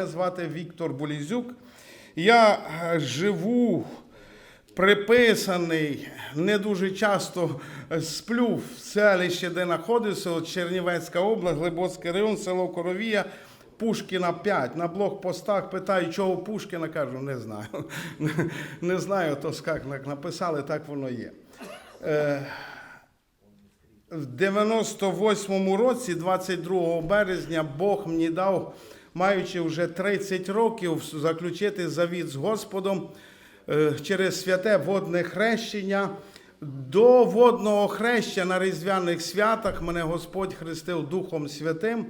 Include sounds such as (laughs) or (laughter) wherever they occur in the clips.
Мене звати Віктор Болізюк. Я е, живу приписаний, не дуже часто е, сплю в селищі, де знаходився, Чернівецька область, Глибоцький район, село Коровія. Пушкіна 5. На блокпостах питаю, чого Пушкіна, кажу, не знаю. (laughs) Не знаю, то як написали, так воно є. Е, в 98-му році, 22 березня, Бог мені дав, маючи вже 30 років, заключити завіт з Господом е, через святе водне хрещення. До водного хрещення на різдвяних святах мене Господь хрестив Духом Святим.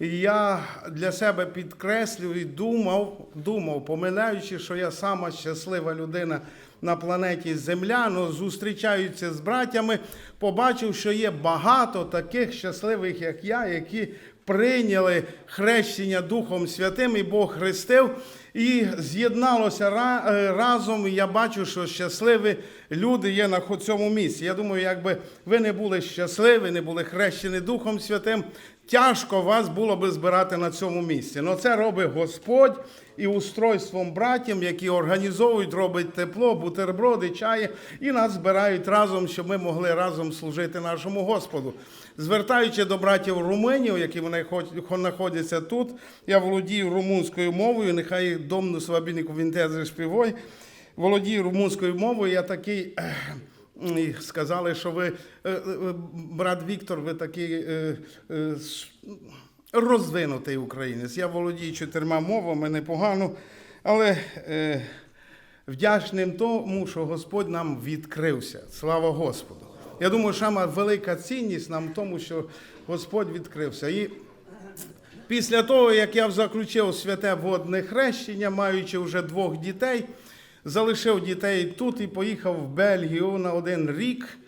І я для себе підкреслюю і думав, думав, помиляючи, що я сама щаслива людина на планеті Земля, но зустрічаючи з братями, побачив, що є багато таких щасливих, як я, які прийняли хрещення Духом Святим, і Бог хрестив. І з'єдналося е, разом, і я бачу, що щасливі люди є на цьому місці. Я думаю, якби ви не були щасливі, не були хрещені Духом Святим, тяжко вас було би збирати на цьому місці. Но це робить Господь і устройством братів, які організовують, роблять тепло, бутерброди, чаї, і нас збирають разом, щоб ми могли разом служити нашому Господу. Звертаючи до братів румунів, які вони хо- знаходяться тут, я володію румунською мовою, нехай домну свабінику вінтези шпівой. Володію румунською мовою, я такий. І Сказали, що ви, е, е, брат Віктор, ви такий е, розвинутий українець. Я володію чотирма мовами непогано, але вдячним тому, що Господь нам відкрився. Слава Господу. Я думаю, сама велика цінність нам в тому, що Господь відкрився. І Після того, як я заключив святе водне хрещення, маючи вже двох дітей, залишив дітей тут і поїхав в Бельгію на один рік.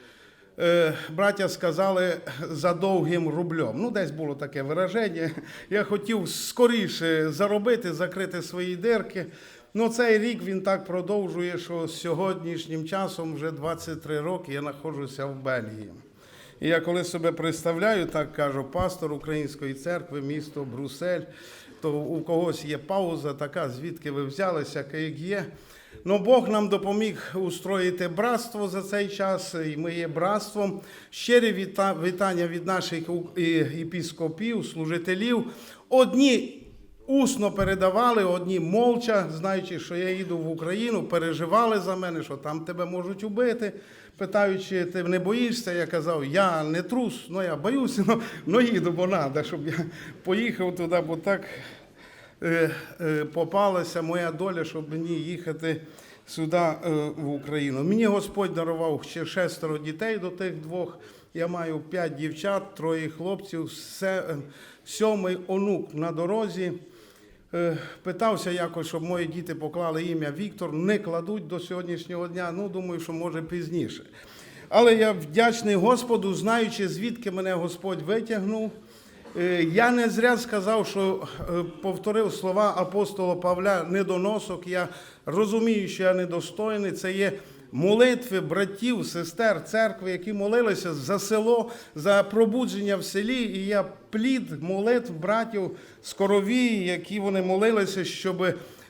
Е, Браття сказали за довгим рублем. Ну, десь було таке вираження. Я хотів скоріше заробити, закрити свої дирки. Ну, цей рік він так продовжує, що з сьогоднішнім часом вже 23 роки я знаходжуся в Бельгії. І я коли себе представляю, так кажу, пастор Української церкви, місто Брусель, то у когось є пауза така, звідки ви взялися, як є. Ну, Бог нам допоміг устроїти братство за цей час, і ми є братством. Щирі вітання від наших епіскопів, служителів. Одні усно передавали, одні молча, знаючи, що я їду в Україну, переживали за мене, що там тебе можуть убити. Питаючи, ти не боїшся, я казав, я не трус, ну я боюся, (laughs) ну, ну їду, бо треба, щоб я поїхав туди, бо так попалася моя доля, щоб мені їхати сюди е, в Україну. Мені Господь дарував ще шестеро дітей до тих двох. Я маю п'ять дівчат, троє хлопців, е, сьомий онук на дорозі. Е, Питався якось, щоб мої діти поклали ім'я Віктор. Не кладуть до сьогоднішнього дня. Ну, думаю, що може пізніше. Але я вдячний Господу, знаючи, звідки мене Господь витягнув. Е, Я не зря сказав, що е, повторив слова апостола Павла недоносок. Я розумію, що я недостойний. Це є молитви братів, сестер церкви, які молилися за село, за пробудження в селі. І я плід молитв братів з коровії, які вони молилися, щоб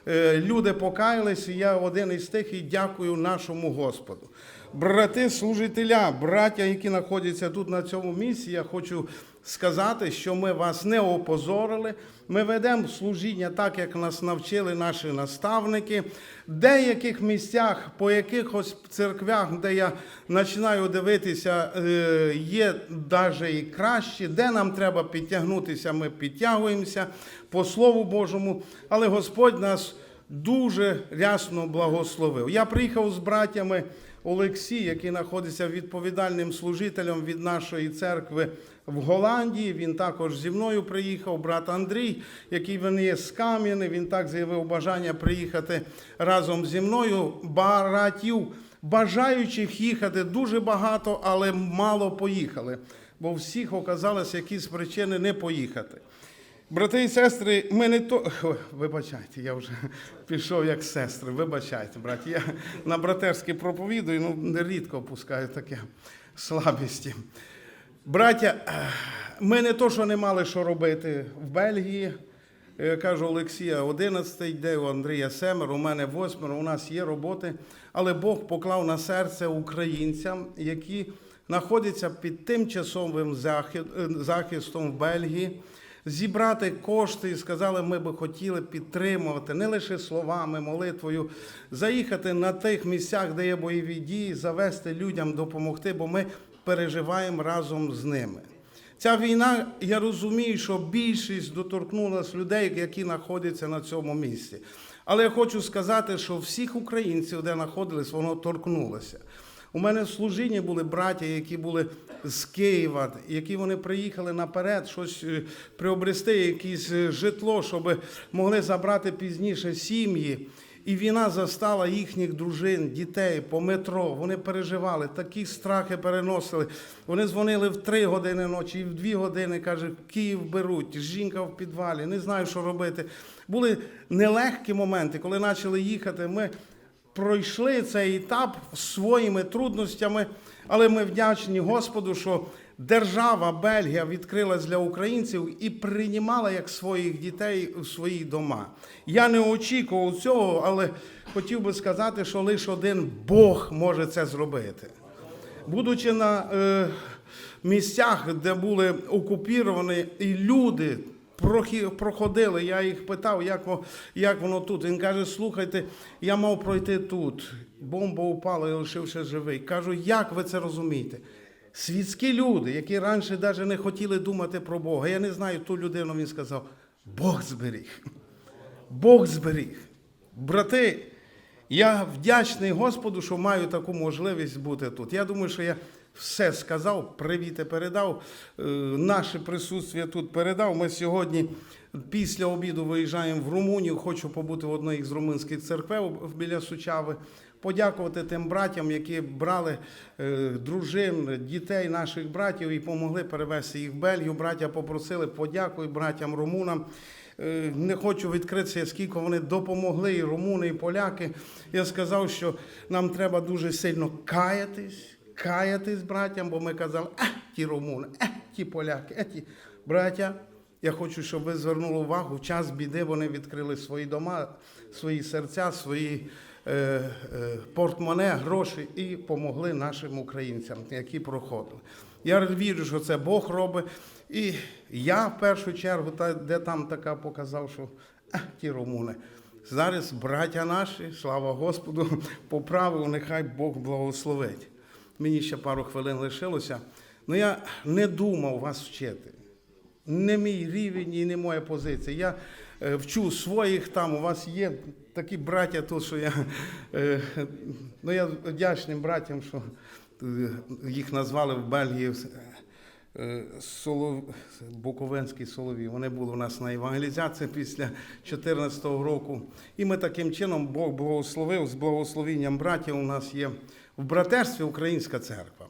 е, люди покаялися. Я один із тих і дякую нашому Господу. Брати служителя, браття, які знаходяться тут на цьому місці, я хочу сказати, що ми вас не опозорили. Ми ведемо служіння так, як нас навчили наші наставники. В деяких місцях, по якихось церквях, де я починаю дивитися, е, є навіть і краще, де нам треба підтягнутися, ми підтягуємося по Слову Божому. Але Господь нас дуже рясно благословив. Я приїхав з братями. Олексій, який знаходиться відповідальним служителем від нашої церкви в Голландії. Він також зі мною приїхав. Брат Андрій, який він є з Кам'яни, він так заявив бажання приїхати разом зі мною. Братів, бажаючих їхати дуже багато, але мало поїхали, бо всіх оказалось якісь причини не поїхати. Брати і сестри, ми не то. Вибачайте, я вже (laughs) пішов як сестри. Вибачайте, браті. Я на братерське проповідую, ну нерідко опускаю таке слабісті. Браття, ми не то, що не мали що робити в Бельгії. Я кажу, Олексія 11 йде, у Андрія семеро, у мене восьмеро, у нас є роботи. Але Бог поклав на серце українцям, які знаходяться під тимчасовим е, захистом в Бельгії, зібрати кошти і сказали, ми би хотіли підтримувати не лише словами, молитвою, заїхати на тих місцях, де є бойові дії, завести людям, допомогти, бо ми переживаємо разом з ними. Ця війна, я розумію, що більшість доторкнулась людей, які знаходяться на цьому місці. Але я хочу сказати, що всіх українців, де знаходились, воно торкнулося. У мене в служінні були браття, які були з Києва, які вони приїхали наперед, щось е, приобрести, якесь е, житло, щоб могли забрати пізніше сім'ї. І війна застала їхніх дружин, дітей по метро. Вони переживали, такі страхи переносили. Вони дзвонили в 3 години ночі, і в 2 години каже, Київ беруть, жінка в підвалі, не знаю, що робити. Були нелегкі моменти, коли почали їхати. Ми пройшли цей етап своїми трудностями, але ми вдячні Господу, що держава Бельгія відкрилась для українців і приймала як своїх дітей у свої дома. Я не очікував цього, але хотів би сказати, що лише один Бог може це зробити. Будучи на е, місцях, де були окупіровані, і люди проходили, я їх питав, як, як воно тут. Він каже: слухайте, я мав пройти тут. Бомба упала і лишився живий. Кажу, як ви це розумієте? Світські люди, які раніше навіть не хотіли думати про Бога. Я не знаю ту людину, він сказав, Бог зберіг. Бог зберіг. Брати, я вдячний Господу, що маю таку можливість бути тут. Я думаю, що я все сказав, привіти передав, е, наше присутствие тут передав. Ми сьогодні після обіду виїжджаємо в Румунію. Хочу побути в одній з румунських церкв біля Сучави. Подякувати тим братям, які брали е, дружин, дітей наших братів і допомогли перевезти їх в Бельгію. Браття попросили подякуй братям румунам. Е, Не хочу відкритися, скільки вони допомогли, і румуни, і поляки. Я сказав, що нам треба дуже сильно каятись, каятись братям, бо ми казали, а ті румуни, а ті поляки, а ті браття. Я хочу, щоб ви звернули увагу, в час біди вони відкрили свої дома, свої серця, свої е, е, портмоне, гроші і помогли нашим українцям, які проходили. Я вірю, що це Бог робить. І я в першу чергу, та, де там така показав, що а, ті румуни. Зараз браття наші, слава Господу, (laughs) поправив, нехай Бог благословить. Мені ще пару хвилин лишилося. Ну я не думав вас вчити не мій рівень і не моя позиція. Я е, вчу своїх там. У вас є такі браття тут, що я, е, ну, я вдячним братям, що е, їх назвали в Бельгії е, Солов... Буковинські Солові. Вони були у нас на евангелізації після 2014 року. І ми таким чином Бог благословив з благословенням братів. У нас є в братерстві Українська церква.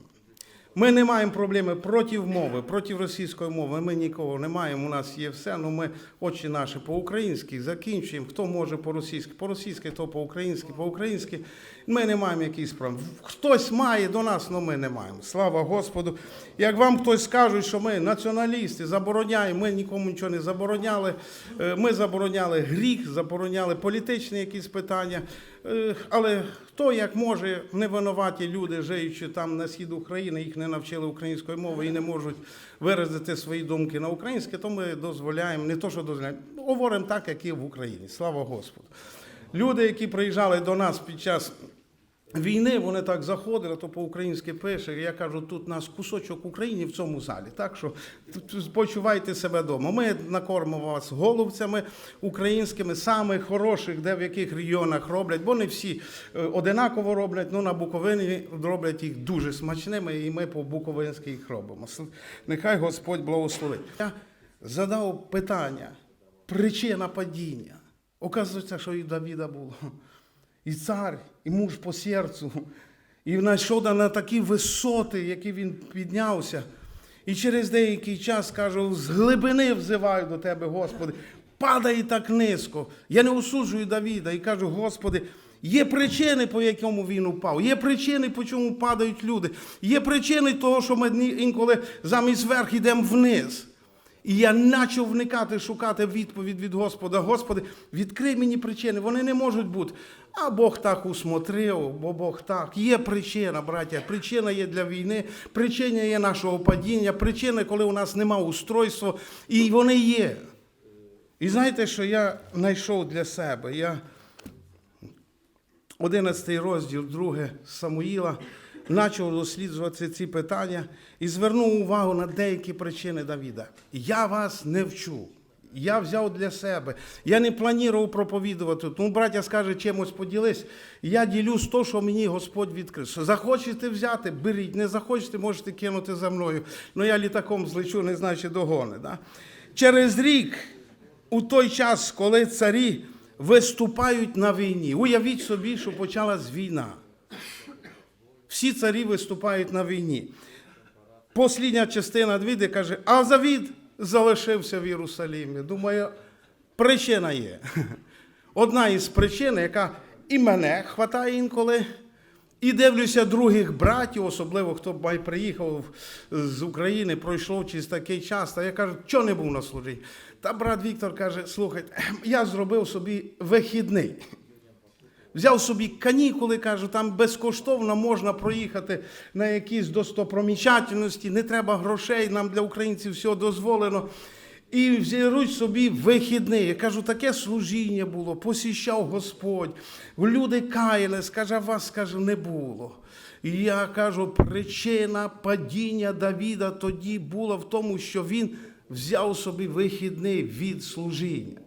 Ми не маємо проблеми проти мови, проти російської мови. Ми нікого не маємо. У нас є все. Ну ми очі наші по-українськи закінчуємо. Хто може по-російськи, по-російськи, то по-українськи, по-українськи. Ми не маємо якісь справи. Хтось має до нас, але ми не маємо. Слава Господу. Як вам хтось скаже, що ми націоналісти, забороняємо, ми нікому нічого не забороняли. Е, Ми забороняли гріх, забороняли політичні якісь питання. Але хто як може, не винуваті люди, живучи там на схід України, їх не навчили української мови і не можуть виразити свої думки на українське, то ми дозволяємо, не то, що дозволяємо, говоримо так, як і в Україні. Слава Господу. Люди, які приїжджали до нас під час війни, вони так заходили, то по-українськи пише. Я кажу, тут нас кусочок України в цьому залі. Так що почувайте себе вдома. Ми накормимо вас головцями українськими, самих хороших, де в яких регіонах роблять, бо не всі е, одинаково роблять. Ну на Буковині роблять їх дуже смачними, і ми по-буковинськи їх робимо. Нехай Господь благословить. Я задав питання, причина падіння. Оказується, що і Давіда було і цар, і муж по серцю, і знайшов на такі висоти, які він піднявся. І через деякий час кажу, з глибини взиваю до тебе, Господи, падає так низько. Я не осуджую Давіда і кажу, Господи, є причини, по якому він упав, є причини, по чому падають люди, є причини того, що ми інколи замість верх йдемо вниз. І я почав вникати, шукати відповідь від Господа. Господи, відкрий мені причини. Вони не можуть бути. А Бог так усмотрив, бо Бог так. Є причина, браття. Причина є для війни, причина є нашого падіння, причина, коли у нас нема устройства, і вони є. І знаєте, що я знайшов для себе? Я 11 розділ 2 Самуїла почав досліджувати ці питання і звернув увагу на деякі причини Давіда. Я вас не вчу. Я взяв для себе. Я не планував проповідувати. Тому браття скаже, чимось поділись. Я ділюсь то, що мені Господь відкрив. Захочете взяти, беріть. Не захочете, можете кинути за мною. Ну я літаком злечу, не знаю, чи догони. Да? Через рік, у той час, коли царі виступають на війні. Уявіть собі, що почалась війна. Всі царі виступають на війні. Послідня частина Давіда каже, а Завід залишився в Єрусалімі. Думаю, причина є. (laughs) Одна із причин, яка і мене хватає інколи, і дивлюся других братів, особливо хто б приїхав з України, пройшов через такий час. Та я кажу, що не був на служінні. Та брат Віктор каже: слухайте, я зробив собі вихідний. Взяв собі канікули, кажу, там безкоштовно можна проїхати на якісь достопромічательності, не треба грошей, нам для українців все дозволено. І взяли собі вихідний. Я кажу, таке служіння було, посіщав Господь. Люди каялись, каже, вас каже, не було. І я кажу, причина падіння Давіда тоді була в тому, що він взяв собі вихідний від служіння.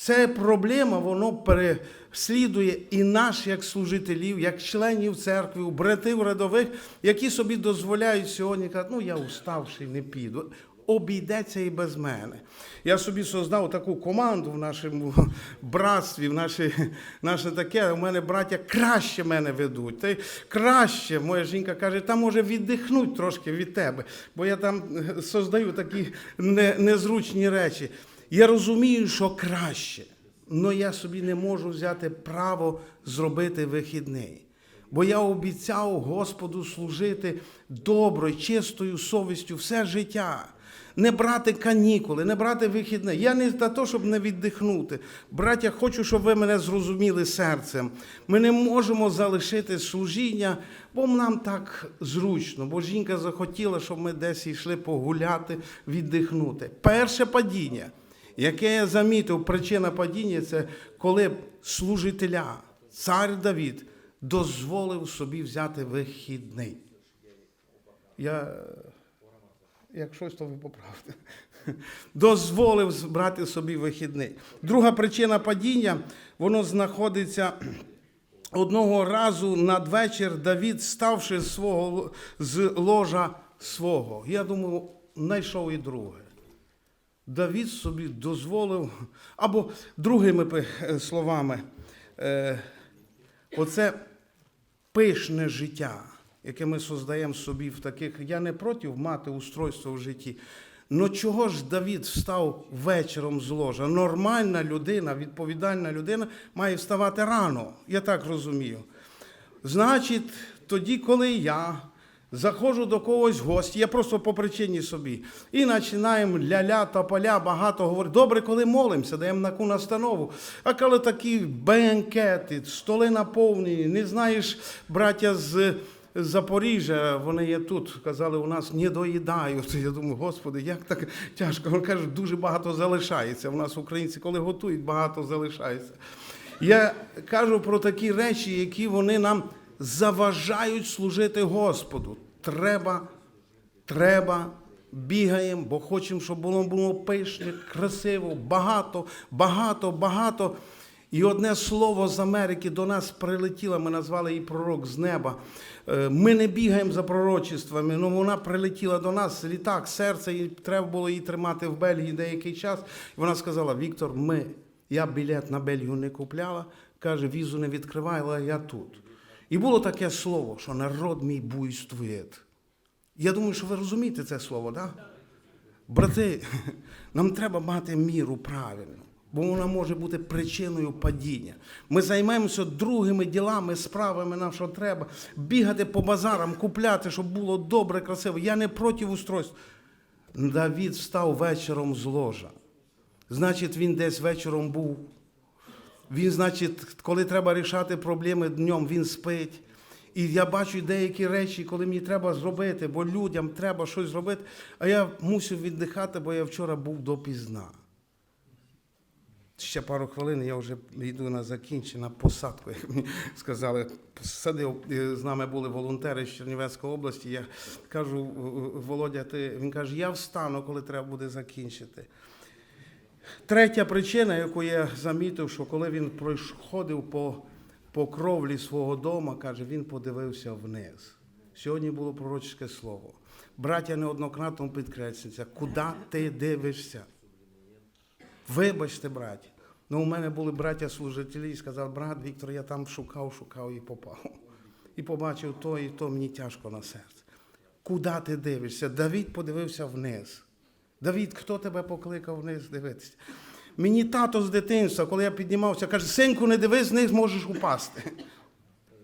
Це проблема, воно переслідує і нас, як служителів, як членів церкви, братів рядових, які собі дозволяють сьогодні казати, ну я уставший, не піду. Обійдеться і без мене. Я собі создав таку команду в нашому братстві, в наше, наше таке. У мене браття краще мене ведуть. Й краще, моя жінка каже, та може віддихнуть трошки від тебе, бо я там е, создаю такі не- незручні речі. Я розумію, що краще, але я собі не можу взяти право зробити вихідний. Бо я обіцяв Господу служити доброю, чистою совістю все життя. Не брати канікули, не брати вихідне. Я не за те, щоб не віддихнути. Браття, хочу, щоб ви мене зрозуміли серцем. Ми не можемо залишити служіння, бо нам так зручно. Бо жінка захотіла, щоб ми десь йшли погуляти, віддихнути. Перше падіння, яке я замітив, причина падіння це коли служителя, цар Давід, дозволив собі взяти вихідний. Я, як щось, то ви поправте. Дозволив брати собі вихідний. Друга причина падіння, воно знаходиться одного разу надвечір Давід, ставши з свого з ложа свого. Я думаю, знайшов і друге. Давід собі дозволив, або другими е, словами, е, оце пишне життя, яке ми создаємо собі в таких. Я не проти мати устройство в житті. Ну чого ж Давід встав вечором з ложа? Нормальна людина, відповідальна людина має вставати рано. Я так розумію. Значить, тоді, коли я заходжу до когось в гості, я просто по причині собі, і починаємо ля-ля та поля багато говорити. Добре, коли молимося, даємо таку настанову. А коли такі бенкети, столи наповнені, не знаєш, браття з Запоріжжя, вони є тут, казали, у нас не доїдають. Я думаю, господи, як так тяжко. Вони кажуть, дуже багато залишається. У нас українці, коли готують, багато залишається. Я кажу про такі речі, які вони нам заважають служити Господу. Треба, треба, бігаємо, бо хочемо, щоб було, було пишне, красиво, багато, багато, багато. І одне слово з Америки до нас прилетіло, ми назвали її пророк з неба. Е, Ми не бігаємо за пророчествами, але вона прилетіла до нас, літак, серце, і треба було її тримати в Бельгії деякий час. І вона сказала: Віктор, ми, я білет на Бельгію не купляла, каже, візу не відкриваю, але я тут. І було таке слово, що народ мій буйствує. Я думаю, що ви розумієте це слово, так? Да? Брати, (laughs) нам треба мати міру правильну, бо вона може бути причиною падіння. Ми займаємося другими ділами, справами, нам що треба, бігати по базарам, купляти, щоб було добре, красиво. Я не проти устройств. Давід встав вечором з ложа. Значить, він десь вечором був. Він, значить, коли треба рішати проблеми днем, він спить. І я бачу деякі речі, коли мені треба зробити, бо людям треба щось зробити, а я мусив віддихати, бо я вчора був допізна. Ще пару хвилин я вже йду на закінчення, посадку, як мені сказали. Садив, е, з нами були волонтери з Чернівецької області. Я кажу, «В- В- Володя, ти він каже, я встану, коли треба буде закінчити. Третя причина, яку я замітив, що коли він проходив по, по кровлі свого дому, каже, він подивився вниз. Сьогодні було пророчеське слово. Браття неоднократно підкреслюється, куди ти дивишся? Вибачте, браття. Ну, у мене були браття служителі і сказав, брат Віктор, я там шукав, шукав і попав. І побачив то, і то мені тяжко на серце. Куди ти дивишся? Давід подивився вниз. Давід, хто тебе покликав вниз дивитися? Мені тато з дитинства, коли я піднімався, каже, синку, не дивись, вниз можеш упасти.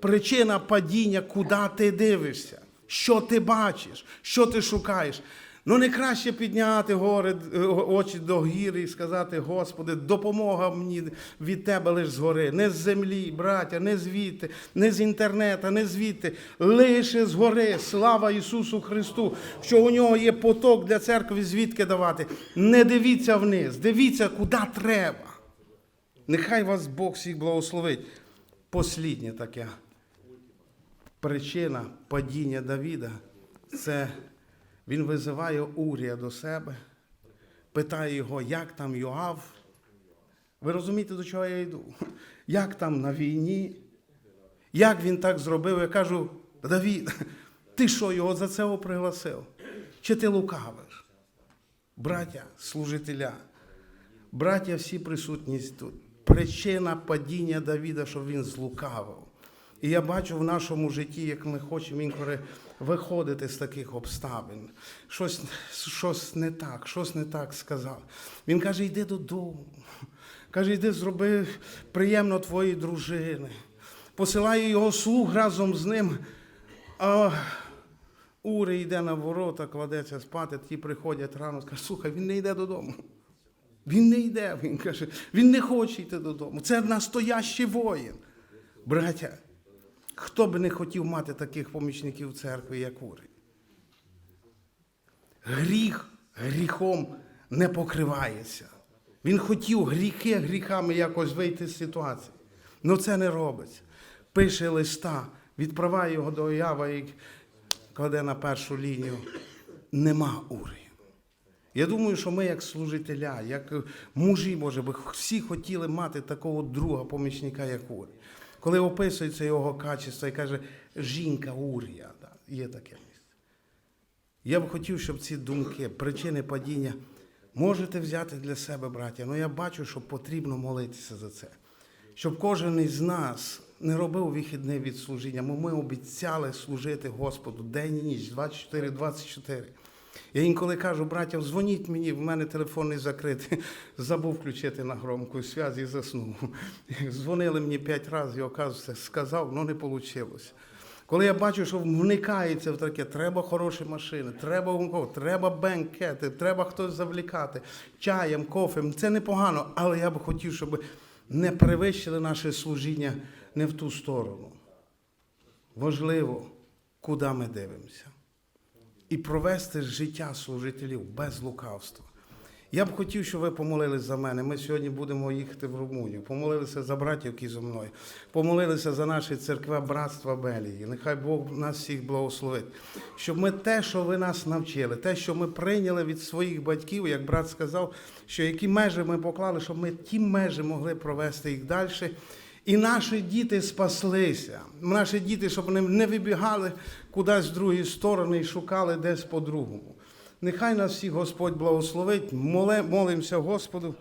Причина падіння, куди ти дивишся, що ти бачиш, що ти шукаєш. Ну не краще підняти гори, е, очі до гір і сказати, Господи, допомога мені від Тебе лише згори, не з землі, браття, не звідти, не з інтернету, не звідти, лише згори. Слава Ісусу Христу, що у нього є поток для церкви, звідки давати. Не дивіться вниз, дивіться, куди треба. Нехай вас Бог всіх благословить. Посліднє таке причина падіння Давіда це він визиває Урія до себе, питає його, як там Йоав. Ви розумієте, до чого я йду? Як там на війні? Як він так зробив? Я кажу, Давід, ти що його за це пригласив? Чи ти лукавиш? Браття, служителя, браття, всі присутні тут. Причина падіння Давіда, що він злукавив. І я бачу в нашому житті, як ми хочемо інколи виходити з таких обставин. Щось, щось не так, щось не так сказав. Він каже, йди додому. Каже, йди зроби приємно твоїй дружини. Посилає його слуг разом з ним. А Ури йде на ворота, кладеться спати, ті приходять рано, скаже, слухай, він не йде додому. Він не йде, він каже, він не хоче йти додому. Це настоящий воїн. Браття, хто би не хотів мати таких помічників в церкві, як Ури? Гріх гріхом не покривається. Він хотів гріхи гріхами якось вийти з ситуації. але це не робиться. Пише листа, відправляє його до Оява і кладе на першу лінію. Нема Ури. Я думаю, що ми, як служителя, як мужі, може би, всі хотіли мати такого друга помічника, як Урі. Коли описується його качество і каже, жінка Урія, да, є таке місце. Я б хотів, щоб ці думки, причини падіння можете взяти для себе, браття. але я бачу, що потрібно молитися за це. Щоб кожен із нас не робив вихідне від служіння, бо ми обіцяли служити Господу день і ніч, 24-24. Я інколи кажу, браття, дзвоніть мені, в мене телефон не закритий. (laughs) Забув включити на громку зв'язь і заснув. (laughs) Дзвонили мені п'ять разів, я оказується, сказав, але не вийшло. Коли я бачу, що вникається в таке, треба хороші машини, треба гумко, треба бенкети, треба хтось завлікати чаєм, кофем. Це непогано, але я б хотів, щоб не перевищили наше служіння не в ту сторону. Важливо, куди ми дивимося і провести життя служителів без лукавства. Я б хотів, щоб ви помолились за мене. Ми сьогодні будемо їхати в Румунію. Помолилися за братів, які зі мною. Помолилися за наші церкви братства Белії. Нехай Бог нас всіх благословить. Щоб ми те, що ви нас навчили, те, що ми прийняли від своїх батьків, як брат сказав, що які межі ми поклали, щоб ми ті межі могли провести їх далі. І наші діти спаслися. Наші діти, щоб вони не вибігали кудись в другі сторони і шукали десь по-другому. Нехай нас всіх Господь благословить. Моле- Молимося Господу.